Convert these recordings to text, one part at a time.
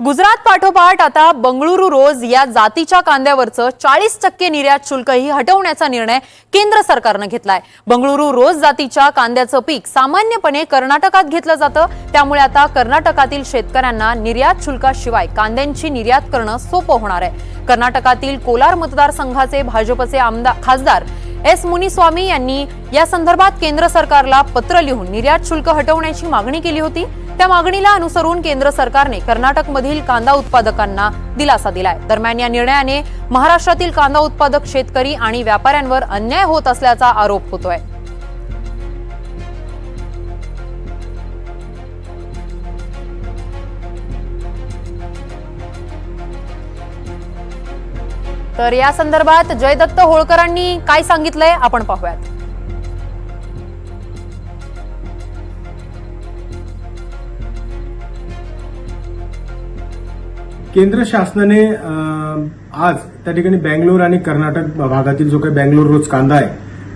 गुजरात पाठोपाठ आता बंगळुरू रोज या जातीच्या कांद्यावरचं चाळीस टक्के निर्यात शुल्कही हटवण्याचा निर्णय केंद्र सरकारनं घेतलाय. बंगळुरू रोज जातीच्या कांद्याचं पीक सामान्यपणे कर्नाटकात घेतलं जातं. त्यामुळे आता कर्नाटकातील शेतकऱ्यांना निर्यात शुल्काशिवाय कांद्यांची निर्यात करणं सोपं होणार आहे. कर्नाटकातील कोलार मतदारसंघाचे भाजपचे आमदार खासदार एस मुनिस्वामी यांनी या संदर्भात केंद्र सरकारला पत्र लिहून निर्यात शुल्क हटवण्याची मागणी केली होती. त्या मागणीला अनुसरून केंद्र सरकारने कर्नाटकमधील कांदा उत्पादकांना दिलासा दिलाय. दरम्यान या निर्णयाने महाराष्ट्रातील कांदा उत्पादक शेतकरी आणि व्यापाऱ्यांवर अन्याय होत असल्याचा आरोप होतोय. तर या संदर्भात जयदत्त होळकरांनी काय सांगितलंय आपण पाहूयात. केंद्र शासनाने आज त्या ठिकाणी बँगलोर आणि कर्नाटक भागातील जो काही बँगलोर रोज कांदा आहे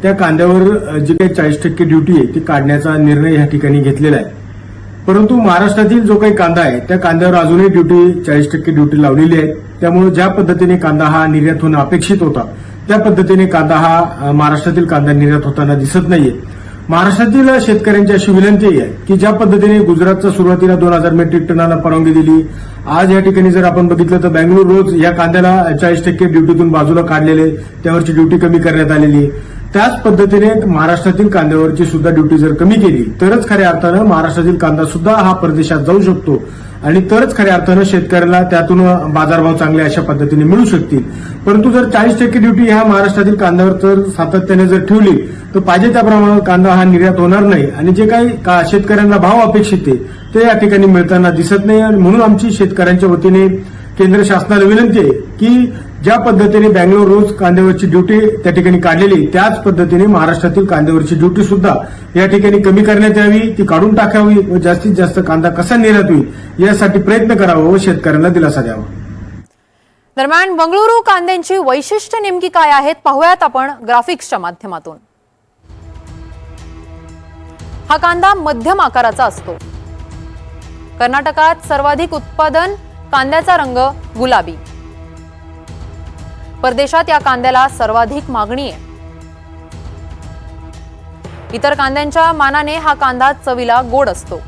त्या कांद्यावर जी काही चाळीस टक्के ड्युटी आहे ती काढण्याचा निर्णय या ठिकाणी घेतलेला आहे. परंतु महाराष्ट्रातील जो काही कांदा आहे त्या कांद्यावर अजूनही ड्युटी चाळीस टक्के ड्युटी लावलेली आहे. त्यामुळे ज्या पद्धतीने कांदा हा निर्यात होणं अपेक्षित होता त्या पद्धतीने कांदा हा महाराष्ट्रातील कांदा निर्यात होताना दिसत नाहीये. महाराष्ट्रातील शेतकऱ्यांची अशी विनंती आहे की ज्या पद्धतीने गुजरातचा सुरुवातीला दोन हजार मेट्रिक टनाला परवानगी दिली आज या ठिकाणी जर आपण बघितलं तर बँगलोर रोज या कांद्याला चाळीस टक्के ड्युटीतून बाजूला काढलेले त्यावरची ड्युटी कमी करण्यात आलेली आहे. त्याच पद्धतीने महाराष्ट्रातील कांद्यावरची सुद्धा ड्युटी जर कमी केली तरच खऱ्या अर्थानं महाराष्ट्रातील कांदा सुद्धा हा परदेशात जाऊ शकतो आणि तरच खऱ्या अर्थानं शेतकऱ्याला त्यातून बाजारभाव चांगले अशा पद्धतीने मिळू शकतील. परंतु जर चाळीस टक्के ड्युटी ह्या महाराष्ट्रातील कांद्यावर जर सातत्याने जर ठेवली तर पाहिजे त्याप्रमाणे कांदा हा निर्यात होणार नाही. आणि जे काही का- शेतकऱ्यांना भाव अपेक्षित आहे ते या ठिकाणी मिळताना दिसत नाही. आणि म्हणून आमची शेतकऱ्यांच्या वतीने केंद्र शासनाला विनंती आहे की ज्या पद्धतीने बँगलोर रोज कांद्यावरची ड्युटी त्या ठिकाणी काढलेली त्याच पद्धतीने महाराष्ट्रातील कांद्यावरची ड्युटी सुद्धा या ठिकाणी कमी करण्यात यावी ती काढून टाकावी व जास्तीत जास्त कांदा कसा निर्यात होईल यासाठी प्रयत्न करावा व शेतकऱ्यांना दिलासा द्यावा. दरम्यान बंगळुरू कांद्यांची वैशिष्ट्य नेमकी काय आहेत पाहूयात आपण ग्राफिक्सच्या माध्यमातून. हा कांदा मध्यम आकाराचा असतो. कर्नाटकात सर्वाधिक उत्पादन कांद्याचा रंग गुलाबी. परदेशात या कांद्याला सर्वाधिक मागणी आहे. इतर कांद्यांच्या मानाने हा कांदा चवीला गोड असतो.